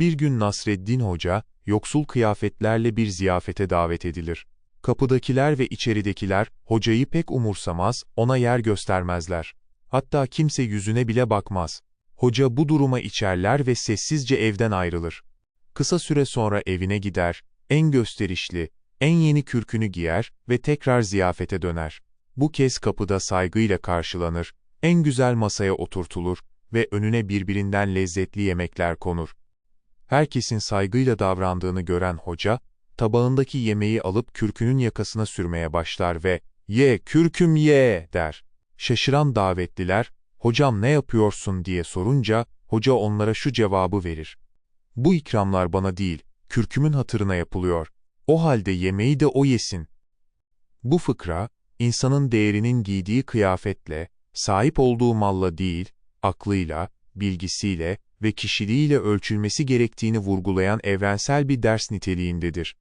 Bir gün Nasreddin Hoca, yoksul kıyafetlerle bir ziyafete davet edilir. Kapıdakiler ve içeridekiler, hocayı pek umursamaz, ona yer göstermezler. Hatta kimse yüzüne bile bakmaz. Hoca bu duruma içerler ve sessizce evden ayrılır. Kısa süre sonra evine gider, en gösterişli, en yeni kürkünü giyer ve tekrar ziyafete döner. Bu kez kapıda saygıyla karşılanır, en güzel masaya oturtulur ve önüne birbirinden lezzetli yemekler konur. Herkesin saygıyla davrandığını gören hoca, tabağındaki yemeği alıp kürkünün yakasına sürmeye başlar ve ''Ye, kürküm ye!'' der. Şaşıran davetliler, ''Hocam ne yapıyorsun?'' diye sorunca, hoca onlara şu cevabı verir. ''Bu ikramlar bana değil, kürkümün hatırına yapılıyor. O halde yemeği de o yesin.'' Bu fıkra, insanın değerinin giydiği kıyafetle, sahip olduğu malla değil, aklıyla, bilgisiyle ve kişiliğiyle ölçülmesi gerektiğini vurgulayan evrensel bir ders niteliğindedir.